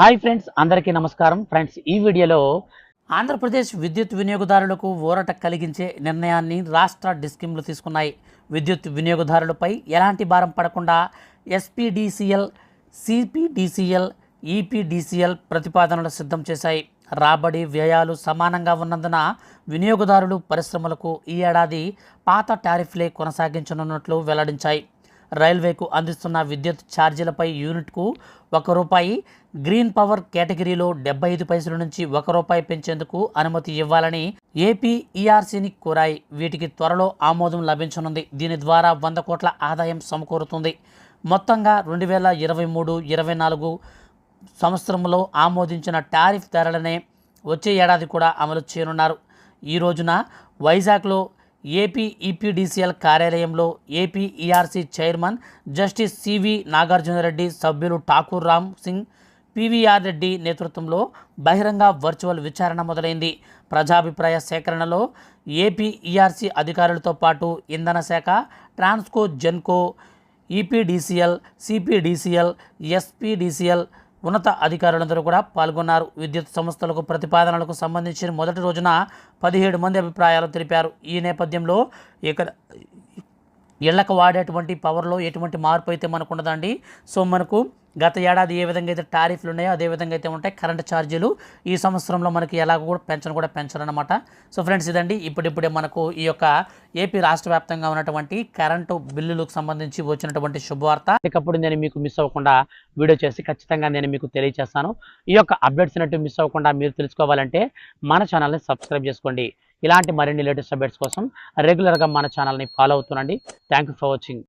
Hi friends అందరికీ నమస్కారం. Friends ఈ వీడియోలో ఆంధ్రప్రదేశ్ విద్యుత్ వినియోగదారులకు ఊరట కలిగించే నిర్ణయాన్ని రాష్ట్ర డిస్కిమ్లు తీసుకున్నాయి. విద్యుత్ వినియోగదారులపై ఎలాంటి భారం పడకుండా ఎస్పీడీసీఎల్ సిపిడిసిఎల్ ఈపీడీసీఎల్ ప్రతిపాదనలు సిద్ధం చేశాయి. రాబడి వ్యయాలు సమానంగా ఉన్నందున వినియోగదారులు పరిశ్రమలకు ఈ ఏడాది పాత టారిఫ్లే కొనసాగించనున్నట్లు వెల్లడించాయి. రైల్వేకు అందిస్తున్న విద్యుత్ ఛార్జీలపై యూనిట్కు ఒక రూపాయి గ్రీన్ పవర్ కేటగిరీలో డెబ్బై ఐదు పైసల నుంచి ఒక రూపాయి పెంచేందుకు అనుమతి ఇవ్వాలని ఏపీ ఈఆర్సీని కోరాయి. వీటికి త్వరలో ఆమోదం లభించనుంది. దీని ద్వారా వంద కోట్ల ఆదాయం సమకూరుతుంది. మొత్తంగా రెండు వేల ఇరవై మూడు ఇరవై నాలుగు సంవత్సరంలో ఆమోదించిన టారిఫ్ ధరలనే వచ్చే ఏడాది కూడా అమలు చేయనున్నారు. ఈ రోజున వైజాగ్లో ఏపీ ఈపీడీసీఎల్ కార్యాలయంలో AP ERC chairman justice CV Nagarjuna Reddy సభ్యులు ఠాకూర్ రామ్ సింగ్ పివిఆర్ రెడ్డి నేతృత్వంలో బహిరంగ వర్చువల్ విచారణ మొదలైంది. ప్రజాభిప్రాయ సేకరణలో ఏపీ ఈఆర్సీ అధికారులతో పాటు ఇంధన శాఖ Transco Genco EPDCL CPDCL SPDCL ఉన్నత అధికారులందరూ కూడా పాల్గొన్నారు. విద్యుత్ సంస్థలకు ప్రతిపాదనలకు సంబంధించిన మొదటి రోజున పదిహేడు మంది అభిప్రాయాలు తెలిపారు. ఈ నేపథ్యంలో ఇక్కడ ఇళ్ళకు వాడేటువంటి పవర్లో ఎటువంటి మార్పు అయితే మనకు ఉండదండి సో మనకు గత ఏడాది ఏ విధంగా అయితే టారిఫ్లు ఉన్నాయో అదే విధంగా అయితే ఉంటాయి కరెంట్ ఛార్జీలు. ఈ సంవత్సరంలో మనకి ఎలాగో కూడా పెంచను కూడా పెంచరనమాట సో ఫ్రెండ్స్ ఇదండి ఇప్పుడిప్పుడే మనకు ఈ యొక్క ఏపీ రాష్ట్ర వ్యాప్తంగా ఉన్నటువంటి కరెంటు బిల్లులకు సంబంధించి వచ్చినటువంటి శుభవార్త. ఇకప్పుడు నేను మీకు మిస్ అవ్వకుండా వీడియో చేసి ఖచ్చితంగా నేను మీకు తెలియజేస్తాను ఈ యొక్క అప్డేట్స్ అనేవి మిస్ అవ్వకుండా మీరు తెలుసుకోవాలంటే మన ఛానల్ని సబ్స్క్రైబ్ చేసుకోండి. ఇలాంటి మరిన్ని లేటెస్ట్ అప్డేట్స్ కోసం రెగ్యులర్గా మన ఛానల్ని follow అవుతుండండి. Thank you for watching.